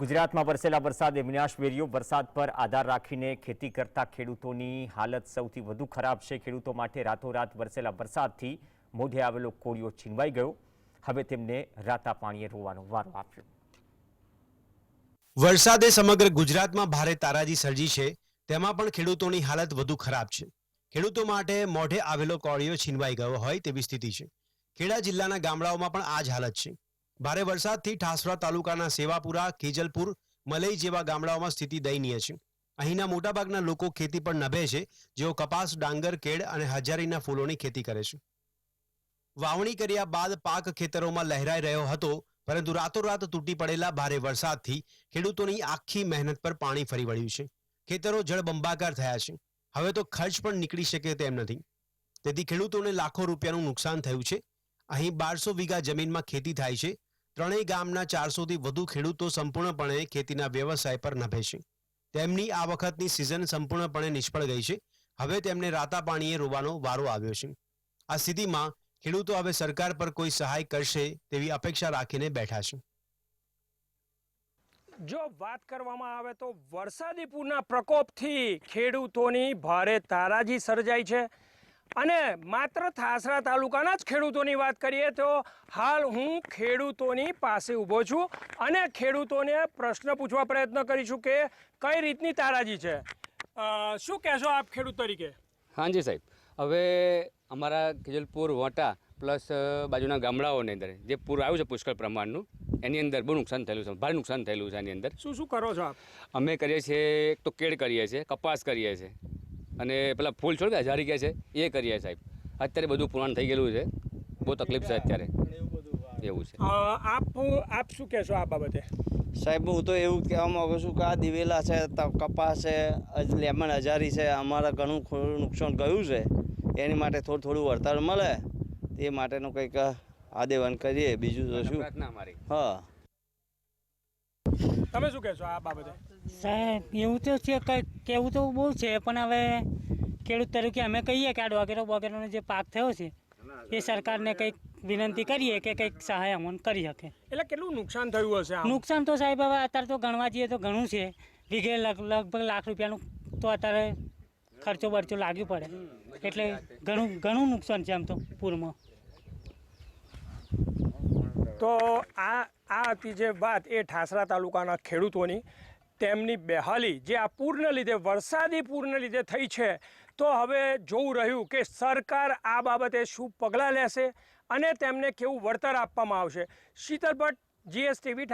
ગુજરાતમાં વરસેલા વરસાદે વિનાશ વેર્યો વરસાદ પર આધાર રાખીને ખેતી કરતા ખેડૂતોની હાલત સૌથી વધુ ખરાબ છે. ખેડૂતો માટે રાતોરાત વરસેલા વરસાદથી મોઢે આવેલો કોળિયો છીનવાઈ ગયો. હવે તેમને રાતા પાણીએ રોવાનો વારો આપ્યો. વરસાદે સમગ્ર ગુજરાતમાં ભારે તારાજી સર્જી છે. તેમાં પણ ખેડૂતોની હાલત વધુ ખરાબ છે. ખેડૂતો માટે મોઢે આવેલો કોળિયો છીનવાઈ ગયો હોય તેવી સ્થિતિ છે. ખેડા જિલ્લાના ગામડાઓમાં પણ આ જ હાલત છે. ભારે વરસાદથી ઠાસરા તાલુકાના સેવાપુરા કેજલપુર મલઈ જેવા ગામડાઓમાં સ્થિતિ દયનીય છે. અહીંના મોટાભાગના લોકો ખેતી પર નભે છે, જેઓ કપાસ, ડાંગર, કેળ અને હજારીના ફૂલોની ખેતી કરે છે. વાવણી કર્યા બાદ પાક ખેતરોમાં લહેરાઈ રહ્યો હતો, પરંતુ રાતોરાત તૂટી પડેલા ભારે વરસાદથી ખેડૂતોની આખી મહેનત પર પાણી ફરી વળ્યું છે. ખેતરો જળબંબાકાર થયા છે. હવે તો ખર્ચ પણ નીકળી શકે તેમ નથી. તેથી ખેડૂતોને લાખો રૂપિયાનું નુકસાન થયું છે. અહીં બારસો વીઘા જમીનમાં ખેતી થાય છે. ત્રણેય ગામના ચારસોથી વધુ ખેડૂતો સંપૂર્ણપણે ખેતીના વ્યવસાય પર નભે છે. તેમની આ વખતની સિઝન સંપૂર્ણપણે નિષ્ફળ ગઈ છે. હવે તેમને રાતા પાણીએ રોવાનો વારો આવ્યો છે. આ સ્થિતિમાં ખેડૂતો હવે સરકાર પર કોઈ સહાય કરશે તેવી અપેક્ષા રાખીને બેઠા છે. જો વાત કરવામાં આવે તો વરસાદી પૂરના પ્રકોપથી ખેડૂતોની ભારે તારાજી સર્જાઈ છે. અને માત્ર થાસરા તાલુકાના જ ખેડૂતોની વાત કરીએ તો હાલ હું ખેડૂતોની પાસે ઊભો છું અને ખેડૂતોને પ્રશ્ન પૂછવા પ્રયત્ન કરીશું કે કઈ રીતની તારાજી છે. શું કહેશો આપ ખેડૂત તરીકે? હાજી સાહેબ. હવે અમારા ખેજલપુર વોટા પ્લસ બાજુના ગામડાઓની અંદર જે પૂર આવ્યું છે પુષ્કળ પ્રમાણનું એની અંદર બહુ નુકસાન થયેલું છે ભારે નુકસાન થયેલું છે એની અંદર. શું શું કરો છો આપ? અમે કરીએ છીએ એક તો કેળ કરીએ છીએ કપાસ કરીએ છીએ. અને પેલા ફૂલ છોડ કે હજારી કે છે એ કરીએ સાહેબ. અત્યારે બધું પુરાણ થઈ ગયેલું છે. બહુ તકલીફ છે અત્યારે. એવું છે. આપ આપ શું કહેશો આ બાબતે? સાહેબ હું તો એવું કહેવા માગું છું કે આ દિવેલા છે ત- કપાસ છે અજ- લેમન હજારી છે અમારે ઘણું થોડું નુકસાન ગયું છે. એની માટે થોડું થોડું વળતર મળે. તે માટેનું કંઈક આદેવન કરીએ. બીજું તો શું? અમારી. હા. તમે શું કહેશો આ બાબતે? સાહેબ એવું તો છે કંઈક કેવું તો બહુ છે પણ હવે ખેડૂત તરીકે અમે કહીએ કે આ ડોગેરો બોગેરોનો જે પાક થયો છે એ સરકારને કંઈક વિનંતી કરીએ કે કંઈક સહાય અમને કરી શકે. એટલે કેટલું નુકસાન થયું હશે નુકસાન તો સાહેબ હવે અત્યારે તો ગણવા જઈએ તો ઘણું છે. વીઘે લગભગ લાખ રૂપિયાનું તો અત્યારે ખર્ચો બરચો લાગ્યું પડે. એટલે ઘણું ઘણું નુકસાન છે આમ તો પૂરમાં. તો આ આ હતી જે વાત એ ઠાસરા તાલુકાના ખેડૂતોની. તેમની બેહાલી જે આ પૂરને લીધે, વરસાદી પૂરને લીધે થઈ છે, તો હવે જોવું રહ્યું કે સરકાર આ બાબતે શું પગલાં લેશે અને તેમને કેવું વળતર આપવામાં આવશે. શીતલ ભટ્ટ, જીએસટીવી